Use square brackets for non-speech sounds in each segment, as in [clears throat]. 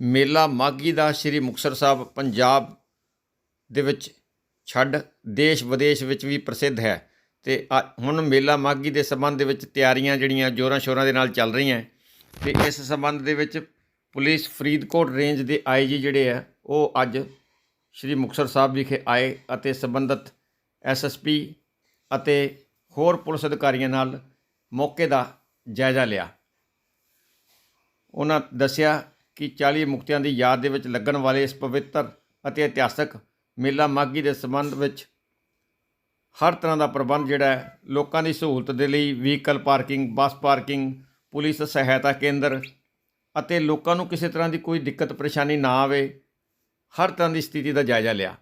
ਮੇਲਾ ਮਾਘੀ ਦਾ ਸ੍ਰੀ ਮੁਕਤਸਰ ਸਾਹਿਬ ਪੰਜਾਬ ਦੇ ਵਿੱਚ ਛੱਡ ਦੇਸ਼ ਵਿਦੇਸ਼ ਵਿੱਚ ਵੀ ਪ੍ਰਸਿੱਧ ਹੈ। ਤੇ ਅ- ਹੁਣ ਮੇਲਾ ਮਾਘੀ ਦੇ ਸੰਬੰਧ ਦੇ ਵਿੱਚ ਤਿਆਰੀਆਂ ਜਿਹੜੀਆਂ ਜੋਰਾਂ ਸ਼ੋਰਾਂ ਦੇ ਨਾਲ ਚੱਲ ਰਹੀਆਂ। ਤੇ ਇਸ ਸੰਬੰਧ ਦੇ ਵਿੱਚ ਪੁਲਿਸ ਫਰੀਦਕੋਟ ਰੇਂਜ ਦੇ ਆਈਜੀ ਜਿਹੜੇ ਆ, ਉਹ ਅੱਜ ਸ੍ਰੀ ਮੁਕਤਸਰ ਸਾਹਿਬ ਵਿਖੇ ਆਏ ਅਤੇ ਸੰਬੰਧਿਤ ਐਸਐਸਪੀ ਅਤੇ ਹੋਰ ਪੁਲਿਸ ਅਧਿਕਾਰੀਆਂ ਨਾਲ ਮੌਕੇ ਦਾ ਜਾਇਜ਼ਾ ਲਿਆ। ਉਹਨਾਂ ਦੱਸਿਆ ਕਿ 40 ਮੁਕਤਿਆਂ ਦੀ ਯਾਦ ਦੇ ਵਿੱਚ ਲੱਗਣ ਵਾਲੇ ਇਸ ਪਵਿੱਤਰ ਅਤੇ ਇਤਿਹਾਸਕ ਮੇਲਾ ਮਾਘੀ ਦੇ ਸੰਬੰਧ ਵਿੱਚ ਹਰ ਤਰ੍ਹਾਂ ਦਾ ਪ੍ਰਬੰਧ ਜਿਹੜਾ ਹੈ, ਲੋਕਾਂ ਦੀ ਸਹੂਲਤ ਦੇ ਲਈ vehicle parking, bus parking, police ਸਹਾਇਤਾ ਕੇਂਦਰ ਅਤੇ ਲੋਕਾਂ ਨੂੰ ਕਿਸੇ ਤਰ੍ਹਾਂ ਦੀ ਕੋਈ ਦਿੱਕਤ ਪਰੇਸ਼ਾਨੀ ਨਾ ਆਵੇ, ਹਰ ਤਰ੍ਹਾਂ ਦੀ ਸਥਿਤੀ ਦਾ ਜਾਇਜ਼ਾ ਲਿਆ।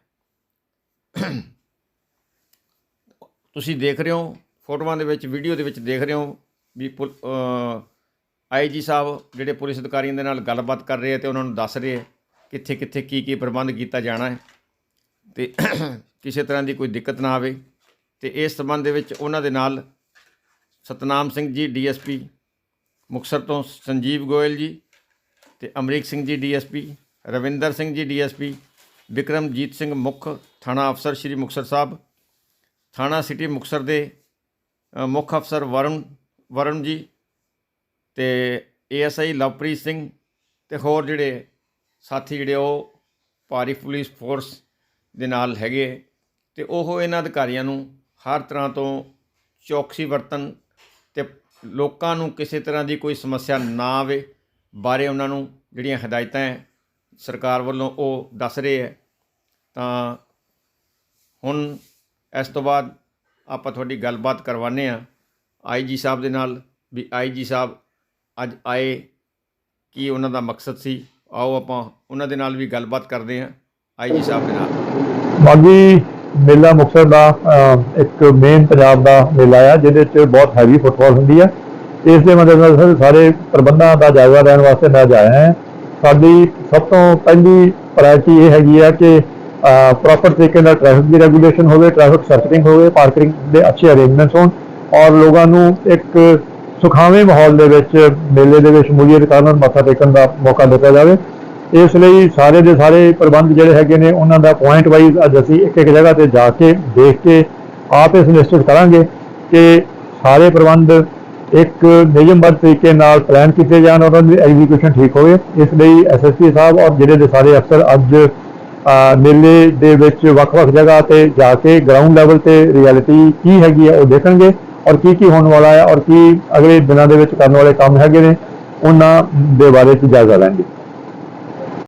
ਤੁਸੀਂ ਦੇਖ ਰਹੇ ਹੋ, ਫੋਟੋਆਂ ਦੇ ਵਿੱਚ, ਵੀਡੀਓ ਦੇ ਵਿੱਚ ਦੇਖ ਰਹੇ ਹੋ ਵੀ ਆਈਜੀ ਸਾਹਿਬ ਜਿਹੜੇ ਪੁਲਿਸ ਅਧਿਕਾਰੀਆਂ ਦੇ ਨਾਲ ਗੱਲਬਾਤ ਕਰ ਰਹੇ ਆ ਤੇ ਉਹਨਾਂ ਨੂੰ ਦੱਸ ਰਹੇ ਆ ਕਿੱਥੇ ਕਿੱਥੇ ਕੀ ਕੀ ਪ੍ਰਬੰਧ ਕੀਤਾ ਜਾਣਾ ਹੈ ਤੇ [clears throat] ਕਿਸੇ ਤਰ੍ਹਾਂ ਦੀ ਕੋਈ ਦਿੱਕਤ ਨਾ ਆਵੇ ਤੇ ਇਸ ਸੰਬੰਧ ਦੇ ਵਿੱਚ ਉਹਨਾਂ ਦੇ ਨਾਲ ਸਤਨਾਮ ਸਿੰਘ ਜੀ, ਡੀਐਸਪੀ ਮੁਕਤਸਰ ਤੋਂ ਸੰਜੀਵ ਗੋਇਲ ਜੀ ਤੇ ਅਮਰੀਕ ਸਿੰਘ ਜੀ, ਡੀਐਸਪੀ, ਰਵਿੰਦਰ ਸਿੰਘ ਜੀ, ਡੀਐਸਪੀ, ਵਿਕਰਮਜੀਤ ਸਿੰਘ ਮੁੱਖ, ਥਾਣਾ ਅਫਸਰ ਸ਼੍ਰੀ ਮੁਕਤਸਰ ਸਾਹਿਬ, ਥਾਣਾ ਸਿਟੀ ਮੁਕਤਸਰ ਦੇ ਮੁੱਖ ਅਫਸਰ ਵਰੁਣ ਵਰੁਣ ਜੀ ਤੇ ਏਐਸਆਈ ਲਵਪ੍ਰੀਤ ਸਿੰਘ ਤੇ ਹੋਰ ਜਿਹੜੇ ਸਾਥੀ ਜਿਹੜੇ ਉਹ ਭਾਰੀ ਪੁਲਿਸ ਫੋਰਸ ਦੇ ਨਾਲ ਹੈਗੇ ਤੇ ਉਹ ਇਹਨਾਂ ਅਧਿਕਾਰੀਆਂ ਨੂੰ ਹਰ ਤਰ੍ਹਾਂ ਤੋਂ ਚੌਕਸੀ ਵਰਤਨ ਤੇ ਲੋਕਾਂ ਨੂੰ ਕਿਸੇ ਤਰ੍ਹਾਂ ਦੀ ਕੋਈ ਸਮੱਸਿਆ ਨਾ ਆਵੇ ਬਾਰੇ ਉਹਨਾਂ ਨੂੰ ਜਿਹੜੀਆਂ ਹਦਾਇਤਾਂ ਹੈ, ਸਰਕਾਰ ਵੱਲੋਂ ਉਹ ਦੱਸ ਰਹੇ ਹੈ। ਤਾਂ ਹੁਣ ਇਸ ਤੋਂ ਬਾਅਦ ਆਪਾਂ ਤੁਹਾਡੀ ਗੱਲਬਾਤ ਕਰਵਾਉਂਦੇ ਆ ਆਈਜੀ ਸਾਹਿਬ ਦੇ ਨਾਲ ਵੀ ਆਈਜੀ ਸਾਹਿਬ ਅੱਜ ਆਏ ਕੀ ਉਹਨਾਂ ਦਾ ਮਕਸਦ ਸੀ? ਆਓ ਆਪਾਂ ਉਹਨਾਂ ਦੇ ਨਾਲ ਵੀ ਗੱਲਬਾਤ ਕਰਦੇ ਹਾਂ। ਆਈਜੀ ਸਾਹਿਬ ਦੇ ਨਾਲ। ਮਾਗੀ ਮੇਲਾ ਮੁਕਤਸਰ ਦਾ ਇੱਕ ਮੇਨ ਪੰਜਾਬ ਦਾ ਮੇਲਾ ਆ, ਜਿਹਦੇ ਵਿੱਚ ਬਹੁਤ ਹੈਵੀ ਫੁੱਟਬਾਲ ਹੁੰਦੀ ਆ। ਇਸ ਦੇ ਮਦਦ ਨਾਲ ਸਾਰੇ ਪ੍ਰਬੰਧਾਂ ਦਾ ਜਾਇਜ਼ਾ ਲੈਣ ਵਾਸਤੇ ਮੈਂ ਜਾਇਆ ਆਇਆ ਹਾਂ। ਸਾਡੀ ਸਭ ਤੋਂ ਪਹਿਲੀ ਪ੍ਰਾਇਰਟੀ ਇਹ ਹੈਗੀ ਆ ਕਿ ਪ੍ਰੋਪਰ ਤਰੀਕੇ ਨਾਲ ਟ੍ਰੈਫਿਕ ਦੀ ਰੈਗੂਲੇਸ਼ਨ ਹੋਵੇ ਟ੍ਰੈਫਿਕ ਸਰਕਲਿੰਗ ਹੋਵੇ ਪਾਰਕਿੰਗ ਦੇ ਅੱਛੇ ਅਰੇਂਜਮੈਂਟਸ ਹੋਣ। ਔਰ ਲੋਕਾਂ ਨੂੰ ਇੱਕ ਸੁਖਾਵੇਂ ਮਾਹੌਲ ਦੇ ਵਿੱਚ, ਮੇਲੇ ਦੇ ਵਿੱਚ ਸ਼ਮੂਲੀਅਤ ਕਰਨ ਮੱਥਾ ਟੇਕਣ ਦਾ ਮੌਕਾ ਦਿੱਤਾ ਜਾਵੇ। ਇਸ ਲਈ ਸਾਰੇ ਦੇ ਸਾਰੇ ਪ੍ਰਬੰਧ ਜਿਹੜੇ ਹੈਗੇ ਨੇ, ਉਹਨਾਂ ਦਾ ਪੁਆਇੰਟ ਵਾਈਜ਼ ਅੱਜ ਅਸੀਂ ਇੱਕ ਇੱਕ ਜਗ੍ਹਾ ਤੇ ਜਾ ਕੇ ਦੇਖ ਕੇ ਆਪ ਇਸ ਨਿਸ਼ਚਿਤ ਕਰਾਂਗੇ ਕਿ ਸਾਰੇ ਪ੍ਰਬੰਧ ਇੱਕ ਨਿਯਮਬੱਧ ਤਰੀਕੇ ਨਾਲ ਪਲਾਨ ਕੀਤੇ ਜਾਣ ਔਰ ਉਹਨਾਂ ਦੀ ਐਗਜ਼ੀਕਿਊਸ਼ਨ ਠੀਕ ਹੋਵੇ। ਇਸ ਲਈ ਐਸਐਸਪੀ ਸਾਹਿਬ ਔਰ ਜਿਹੜੇ ਦੇ ਸਾਰੇ ਅਫਸਰ ਅੱਜ ਮੇਲੇ ਦੇ ਵਿੱਚ ਵੱਖ-ਵੱਖ ਜਗ੍ਹਾ ਤੇ ਜਾ ਕੇ ਗਰਾਊਂਡ ਲੈਵਲ ਤੇ ਰਿਐਲਿਟੀ ਕੀ ਹੈਗੀ ਹੈ ਉਹ ਦੇਖਣਗੇ। ਔਰ ਕੀ ਕੀ ਹੋਣ ਵਾਲਾ ਹੈ ਔਰ ਕੀ ਅਗਲੇ ਦਿਨਾਂ ਦੇ ਵਿੱਚ ਕਰਨ ਵਾਲੇ ਕੰਮ ਹੈਗੇ ਨੇ, ਉਹਨਾਂ ਦੇ ਬਾਰੇ ਚ ਜਾਇਜ਼ਾ ਲੈਣਗੇ।